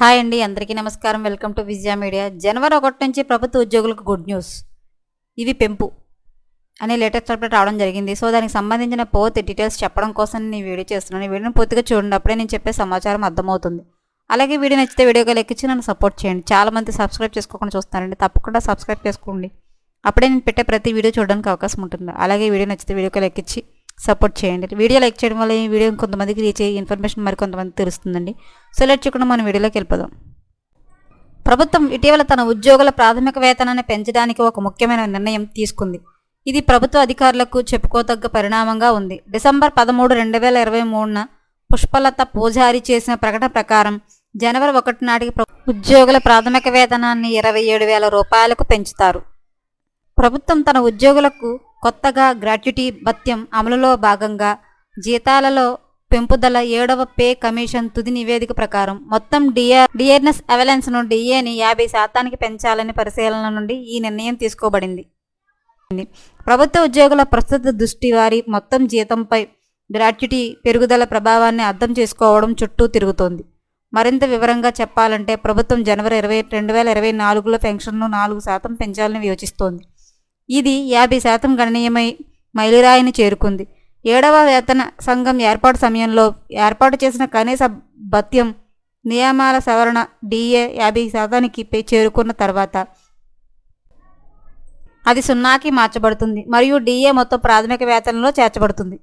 Hi అండి అందరికీ నమస్కారం. Welcome to Vijaya media. జనవరి ఒకటి నుంచి ప్రభుత్వ ఉద్యోగులకు గుడ్ న్యూస్. ఇవి పెంపు అనే లేటెస్ట్ అప్డేట్ రావడం జరిగింది. సో దానికి సంబంధించిన పూర్తి డీటెయిల్స్ చెప్పడం కోసం నేను వీడియో చేస్తున్నాను. ఈ వీడియోని పూర్తిగా చూడండి అప్పుడే నేను చెప్పే సమాచారం అర్థమవుతుంది. అలాగే వీడియో నచ్చితే వీడియోగా లెక్కించి నన్ను సపోర్ట్ చేయండి. చాలా మంది సబ్స్క్రైబ్ చేసుకోకుండా చూస్తారండి తప్పకుండా సబ్స్క్రైబ్ చేసుకోండి. అప్పుడే నేను పెట్టే ప్రతి వీడియో చూడడానికి అవకాశం ఉంటుంది. అలాగే వీడియో నచ్చితే వీడియోగా లెక్కించి సపోర్ట్ చేయండి. వీడియో లైక్ చేయడం వల్ల ఈ వీడియో కొంతమందికి రీచ్ అయ్యి ఇన్ఫర్మేషన్ మరి కొంతమంది తెలుస్తుందండి. సో లెట్ చేయకుండా మనం వీడియోలోకి వెళ్ళిపోదాం. ప్రభుత్వం ఇటీవల తన ఉద్యోగుల ప్రాథమిక వేతనాన్ని పెంచడానికి ఒక ముఖ్యమైన నిర్ణయం తీసుకుంది. ఇది ప్రభుత్వ అధికారులకు చెప్పుకోతగ్గ పరిణామంగా ఉంది. డిసెంబర్ పదమూడు రెండు వేల ఇరవై మూడున పుష్పలత పూజారి చేసిన ప్రకటన ప్రకారం జనవరి ఒకటి నాటికి ఉద్యోగుల ప్రాథమిక వేతనాన్ని ఇరవై ఏడు వేల రూపాయలకు పెంచుతారు. ప్రభుత్వం తన ఉద్యోగులకు కొత్తగా గ్రాట్యుటీ భత్యం అమలులో భాగంగా జీతాలలో పెంపుదల ఏడవ పే కమిషన్ తుది నివేదిక ప్రకారం మొత్తం డిఆర్ డిఆర్ఎస్ అవెలెన్స్ నుండి డిఏని యాభై శాతానికి పెంచాలని పరిశీలన నుండి ఈ నిర్ణయం తీసుకోబడింది. ప్రభుత్వ ఉద్యోగుల ప్రస్తుత దృష్టి వారి మొత్తం జీతంపై గ్రాట్యుటీ పెరుగుదల ప్రభావాన్ని అర్థం చేసుకోవడం చుట్టూ తిరుగుతోంది. మరింత వివరంగా చెప్పాలంటే ప్రభుత్వం జనవరి ఇరవై రెండు వేల ఇరవై నాలుగులో పెన్షన్ను నాలుగు శాతం పెంచాలని యోచిస్తోంది ఇది యాభై శాతం గణనీయమై మైలురాయిని చేరుకుంది. ఏడవ వేతన సంఘం ఏర్పాటు సమయంలో ఏర్పాటు చేసిన కనీస భత్యం నియమాల సవరణ డిఏ యాభై శాతానికి చేరుకున్న తర్వాత అది సున్నాకి మార్చబడుతుంది మరియు డిఏ మొత్తం ప్రాథమిక వేతనంలో చేర్చబడుతుంది.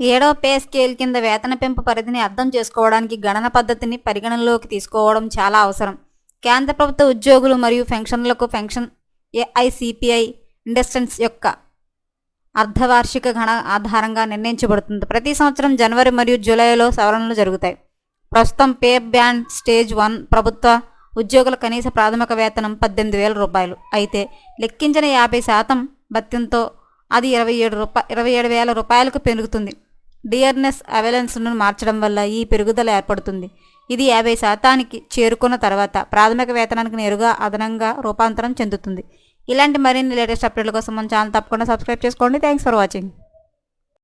ఏడవ పే స్కేల్ కింద వేతన పెంపు పరిధిని అర్థం చేసుకోవడానికి గణన పద్ధతిని పరిగణనలోకి తీసుకోవడం చాలా అవసరం. కేంద్ర ప్రభుత్వ ఉద్యోగులు మరియు పెన్షన్లకు పెన్షన్ ఏఐసిపిఐ ఇండస్ట్రెన్స్ యొక్క అర్ధవార్షిక గణ ఆధారంగా నిర్ణయించబడుతుంది. ప్రతి సంవత్సరం జనవరి మరియు జూలైలో సవరణలు జరుగుతాయి. ప్రస్తుతం పే బ్యాండ్ స్టేజ్ వన్ ప్రభుత్వ ఉద్యోగుల కనీస ప్రాథమిక వేతనం పద్దెనిమిది వేల రూపాయలు. అయితే లెక్కించిన యాభై శాతం భత్యంతో అది ఇరవై ఏడు రూపా ఇరవై ఏడు వేల రూపాయలకు పెరుగుతుంది. డియర్నెస్ అవెలెన్స్ను మార్చడం వల్ల ఈ పెరుగుదల ఏర్పడుతుంది. ఇది యాభై శాతానికి చేరుకున్న తర్వాత ప్రాథమిక వేతనానికి నేరుగా అదనంగా రూపాంతరం చెందుతుంది. ఇలాంటి మరిన్ని లేటెస్ట్ అప్డేట్ల కోసం మన ఛానల్ తప్పకుండా సబ్స్క్రైబ్ చేసుకోండి. Thanks for watching